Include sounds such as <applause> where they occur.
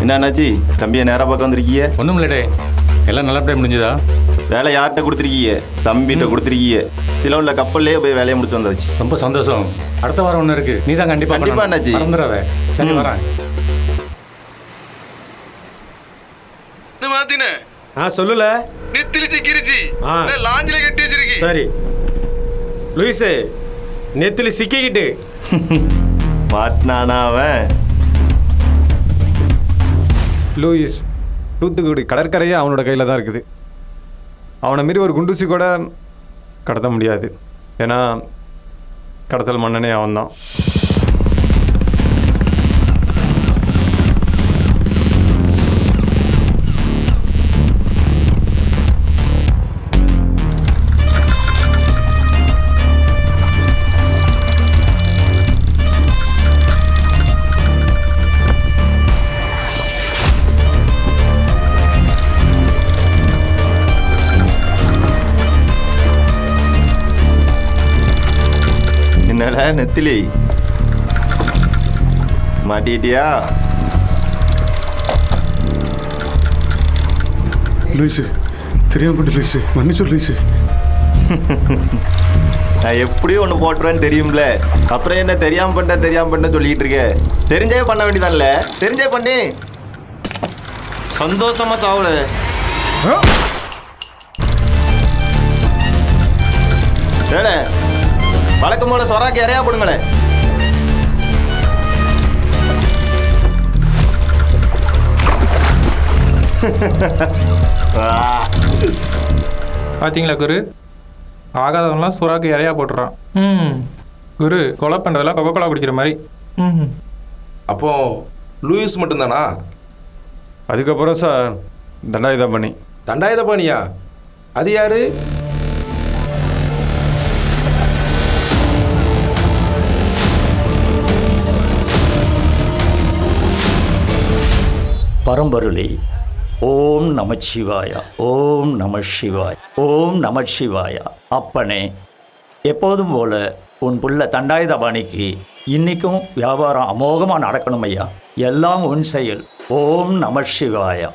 என்ன அண்ணாச்சி தம்பியை நேராக பக்கம் வந்திருக்கீங்க ஒன்றும் இல்லடே எல்லாம் நல்லபடியாக முடிஞ்சுதா? வேலை யார்கிட்ட கொடுத்துருக்கீங்க தம்பிகிட்ட கொடுத்துருக்கீங்க சிலோனில் கப்பல்லே போய் வேலையை முடித்து வந்தாச்சு. ரொம்ப சந்தோஷம். அடுத்த வாரம் ஒன்று இருக்கு. நீ தான் கண்டிப்பாக கண்டிப்பா, அண்ணாச்சி. மறந்துடாத. சரி. வரேன். மாத்தின? ஆ சொல்லல. நெத்திலிச்சு கிரிச்சி. ஆ. லாஞ்சில கட்டி வச்சிருக்கி. சரி. லூயிஸு நெத்திலி சிக்கிக்கிட்டு. <laughs> மாட்டினானா அவன்? லூயிஸ் தூத்துக்குடி கடற்கரையே அவனோட கையில் தான் இருக்குது. அவனை மீறி ஒரு குண்டூசி கூட கடத்த முடியாது. ஏன்னா கடத்தல் மன்னனே அவன்தான். என்னடா நெத்திலி மாட்டிட்டியா லூயிஸு தெரியாம போட்டு லூயிஸு மன்னிச்சு லூயிஸு <laughs> நான் எப்படியும் ஒன்று போட்டுருவேன்னு தெரியும்ல? அப்புறம் என்ன தெரியாம பண்ண தெரியாம பண்ண சொல்லிட்டு இருக்க. தெரிஞ்சே பண்ண வேண்டியதான்ல. தெரிஞ்சே பண்ணி. சந்தோஷமா சாவுல. ஏடே வழக்கம் போல சொராக்கு இறையா போடுங்களே. ஆ பார்த்தீங்களா குரு? ஆகாதவன்லாம் சுறாக்கு இறையா போட்டுறான். ம். குரு கொலை பண்ணுறதெல்லாம் கொக்கோ கோலா குடிக்கிற மாதிரி. ம் அப்போ லூயிஸ் மட்டும்தானா? அதுக்கப்புறம் சார் தண்டாயுதா பண்ணி தண்டாயுத பாணியா அது யாரு? பரம்பொருளே. ஓம் நமச்சிவாயா ஓம் நம சிவாய் ஓம் நமச்சிவாயா. அப்பனே எப்போதும் போல உன் புள்ள தண்டாயுதபாணிக்கு இன்னைக்கும் வியாபாரம் அமோகமாக நடக்கணும் ஐயா எல்லாம் உன் செயல். ஓம் நம சிவாயா